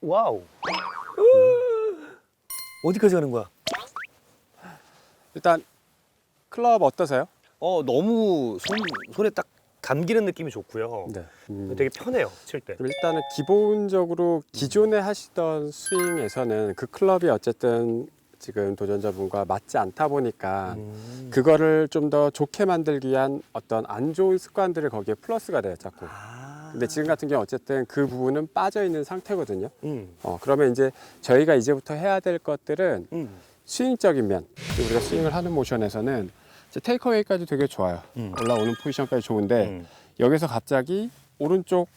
와우. 어디까지 가는 거야? 일단 클럽 어떠세요? 어 너무 손 손에 딱 감기는 느낌이 좋고요. 네. 음, 되게 편해요 칠 때. 그럼 일단은 기본적으로 기존에 하시던 스윙에서는 그 클럽이 어쨌든 지금 도전자분과 맞지 않다 보니까 음. 그거를 좀 더 좋게 만들기 위한 어떤 안 좋은 습관들을 거기에 플러스가 돼요, 자꾸. 아. 근데 지금 같은 경우 어쨌든 그 부분은 빠져 있는 상태거든요. 음. 어, 그러면 이제 저희가 이제부터 해야 될 것들은 음. 스윙적인 면. 우리가 스윙을 하는 모션에서는 이제 테이크어웨이까지 되게 좋아요. 음. 올라오는 포지션까지 좋은데 음. 여기서 갑자기 오른쪽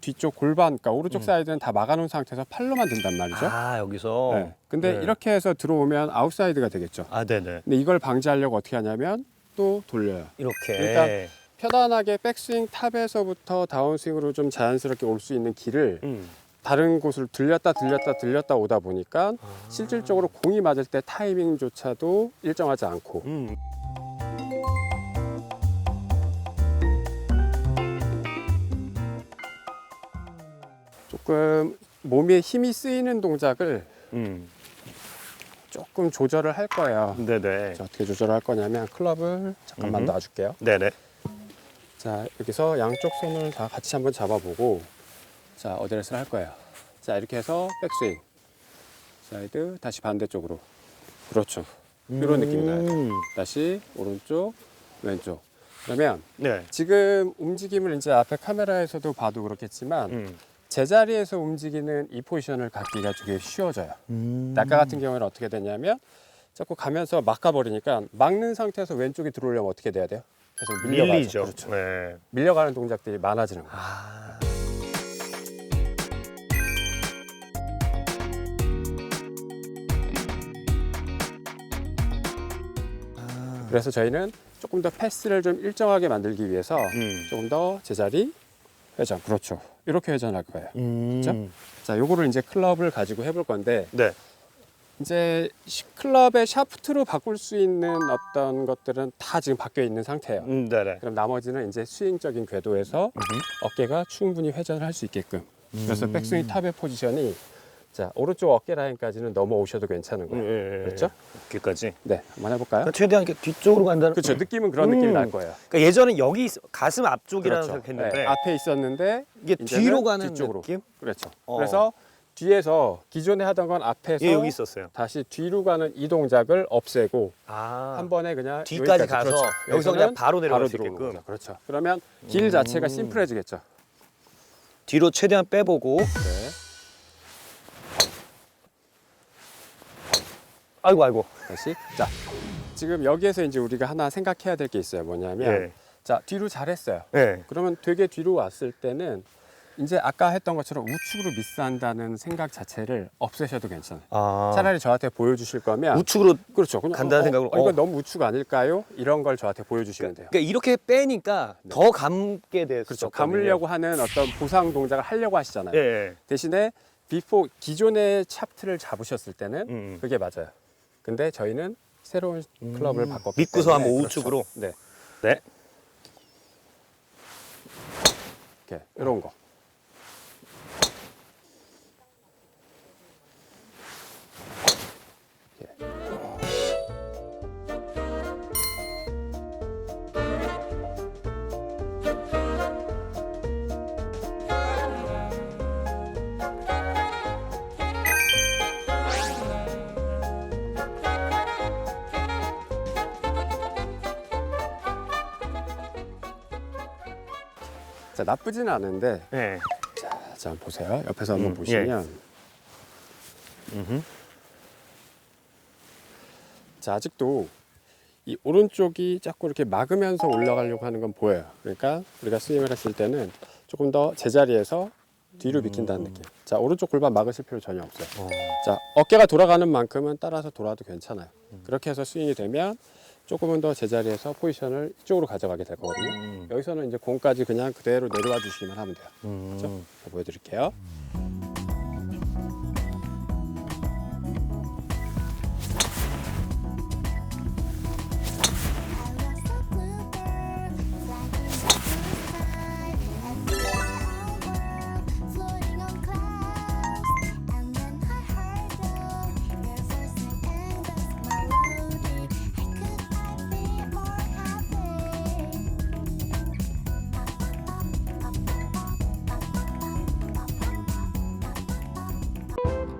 뒤쪽 골반, 그러니까 오른쪽 음. 사이드는 다 막아놓은 상태에서 팔로만 든단 말이죠. 아 여기서. 네. 근데 네. 이렇게 해서 들어오면 아웃사이드가 되겠죠. 아 네네. 근데 이걸 방지하려고 어떻게 하냐면 또 돌려요. 이렇게. 일단 편안하게 백스윙 탑에서부터 다운스윙으로 좀 자연스럽게 올 수 있는 길을 음. 다른 곳을 들렸다 들렸다 들렸다 오다 보니까 아. 실질적으로 공이 맞을 때 타이밍조차도 일정하지 않고 음. 조금 몸에 힘이 쓰이는 동작을 음. 조금 조절을 할 거예요. 네네. 자, 어떻게 조절을 할 거냐면 클럽을 잠깐만 음흠. 놔줄게요. 네네. 자 여기서 양쪽 손을 다 같이 한번 잡아보고 자 어드레스를 할 거예요. 자 이렇게 해서 백스윙 사이드 다시 반대쪽으로 그렇죠. 이런 느낌이 나요. 음. 다시 오른쪽 왼쪽 그러면 네. 지금 움직임을 이제 앞에 카메라에서도 봐도 그렇겠지만 음. 제자리에서 움직이는 이 포지션을 갖기가 되게 쉬워져요. 음. 아까 같은 경우는 어떻게 되냐면 자꾸 가면서 막아버리니까 막는 상태에서 왼쪽이 들어오려면 어떻게 돼야 돼요? 계속 밀려가죠. 밀리죠. 그렇죠. 네. 밀려가는 동작들이 많아지는 거예요. 아. 그래서 저희는 조금 더 패스를 좀 일정하게 만들기 위해서 음. 조금 더 제자리 회전 그렇죠. 이렇게 회전할 거예요. 음. 그렇죠? 자, 요거를 이제 클럽을 가지고 해볼 건데 네. 이제 시- 클럽의 샤프트로 바꿀 수 있는 어떤 것들은 다 지금 바뀌어 있는 상태예요. 음, 네네. 그럼 나머지는 이제 스윙적인 궤도에서 어깨가 충분히 회전을 할 수 있게끔. 그래서 음. 백스윙 탑의 포지션이 자 오른쪽 어깨 라인까지는 넘어오셔도 괜찮은 거예요. 예, 그렇죠? 여기까지. 네, 한번 해볼까요? 그러니까 최대한 이렇게 뒤쪽으로 간다는. 그렇죠. 느낌은 그런 느낌이 음. 날 거예요. 그러니까 예전에 여기 있- 가슴 앞쪽이라는 그렇죠. 생각했는데 네, 앞에 있었는데 이게 이제는 뒤로 가는. 느낌? 그렇죠. 어. 그래서 뒤에서 기존에 하던 건 앞에서 예, 여기 있었어요. 다시 뒤로 가는 이 동작을 없애고 아. 한 번에 그냥 뒤까지 여기까지. 가서 그렇죠. 여기서 여기서는 그냥 바로 내려갈 수 들어오는 있게끔. 거죠. 그렇죠. 그러면 길 자체가 음. 심플해지겠죠. 뒤로 최대한 빼보고. 네. 아이고 아이고. 다시 자 지금 여기에서 이제 우리가 하나 생각해야 될 게 있어요. 뭐냐면 예. 자 뒤로 잘했어요. 예. 그러면 되게 뒤로 왔을 때는 이제 아까 했던 것처럼 우측으로 미스한다는 생각 자체를 없애셔도 괜찮아요. 아. 차라리 저한테 보여주실 거면 우측으로 그렇죠. 그냥 간다는 어, 생각으로, 어, 이거 어. 너무 우측 아닐까요? 이런 걸 저한테 보여주시면 돼요. 그러니까 이렇게 빼니까 더 감게 됐어. 그렇죠. 감으려고 하는 어떤 보상 동작을 하려고 하시잖아요. 예. 예. 대신에 비포 기존의 찹트를 잡으셨을 때는 음. 그게 맞아요. 근데 저희는 새로운 클럽을 음. 바꿨기 믿고서 때문에 한번 그렇죠. 우측으로. 네. 네. 이렇게 이런 거. 자 나쁘지는 않은데 예. 자, 자 보세요. 옆에서 한번 음, 보시면 음흠. 자 아직도 이 오른쪽이 자꾸 이렇게 막으면서 올라가려고 하는 건 보여요. 그러니까 우리가 스윙을 했을 때는 조금 더 제자리에서 뒤로 비킨다는 느낌. 자 오른쪽 골반 막으실 필요 전혀 없어요. 어. 자 어깨가 돌아가는 만큼은 따라서 돌아도 괜찮아요. 그렇게 해서 스윙이 되면 조금은 더 제자리에서 포지션을 이쪽으로 가져가게 될 거거든요. 음. 여기서는 이제 공까지 그냥 그대로 내려와 주시기만 하면 돼요. 음. 자, 보여드릴게요.